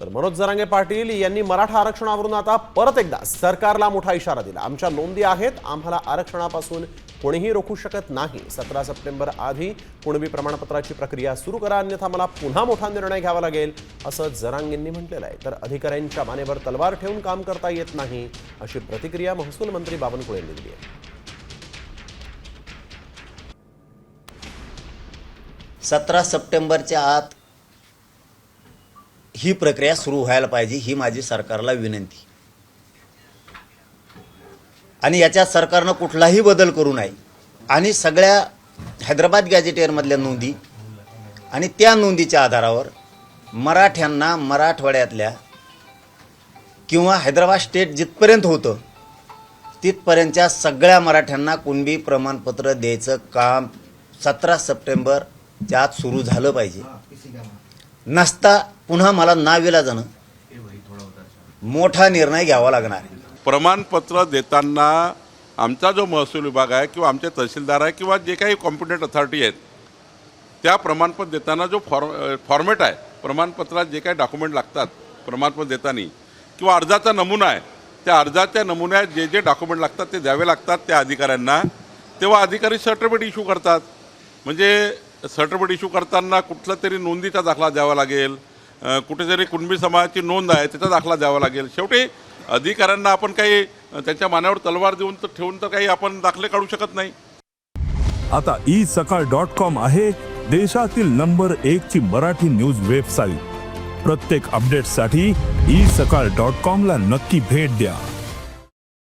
तर मनोज जरांगे पाटील यांनी मराठा आरक्षणावरून आता परत एकदा सरकारला मोठा इशारा दिला. आमच्या नोंदी आहेत आम्हाला आरक्षणापासून कोणीही रोखू शकत नाही. सतरा सप्टेंबर आधी कुणबी प्रमाणपत्राची प्रक्रिया सुरू करा अन्यथा मला पुन्हा मोठा निर्णय घ्यावा लागेल असं जरांगेंनी म्हटलेलं आहे. तर अधिकाऱ्यांच्या मानेवर तलवार ठेवून काम करता येत नाही अशी प्रतिक्रिया महसूल मंत्री बावनकुळे यांनी दिली आहे. सतरा सप्टेंबरच्या आत ही प्रक्रिया सुरू व्हायला पाहिजे ही माझी सरकारला विनंती. आणि याच्यात सरकारनं कुठलाही बदल करू नये. आणि सगळ्या हैदराबाद गॅजेटेअरमधल्या नोंदी आणि त्या नोंदीच्या आधारावर मराठ्यांना मराठवाड्यातल्या किंवा हैदराबाद स्टेट जिथपर्यंत होतं तिथपर्यंतच्या सगळ्या मराठ्यांना कुणबी प्रमाणपत्र द्यायचं काम सतरा सप्टेंबरच्या आत सुरू झालं पाहिजे. नसता पुन्हा मला नाविला जाणं. मोठा निर्णय घ्यावा लागणार आहे. प्रमाणपत्र देताना आमचा जो महसूल विभाग आहे किंवा आमचे तहसीलदार आहे किंवा जे काही कॉम्पिटंट अथॉरिटी आहेत त्या प्रमाणपत्र देताना जो फॉर फॉर्मॅट आहे प्रमाणपत्रात जे काही डॉक्युमेंट लागतात प्रमाणपत्र देताना किंवा अर्जाचा नमुना आहे त्या अर्जाच्या नमुन्यात जे जे डॉक्युमेंट लागतात ते द्यावे लागतात त्या अधिकाऱ्यांना तेव्हा अधिकारी सर्टिफिकेट इश्यू करतात. म्हणजे सर्टिफिकेट इश्यू करताना कुठला तरी नोंदीचा दाखला द्यावा लागेल. कुठेतरी कुणबी समाजाची नोंद आहे त्याचा दाखला द्यावा लागेल. शेवटी अधिकाऱ्यांना आपण काही त्यांच्या मानावर तलवार देऊन तर ठेवून तर काही आपण दाखले काढू शकत नाही. आता ई सकाळ डॉट कॉम आहे देशातील नंबर एक ची मराठी न्यूज वेबसाईट. प्रत्येक अपडेटसाठी ई सकाळ डॉट कॉम ला नक्की भेट द्या.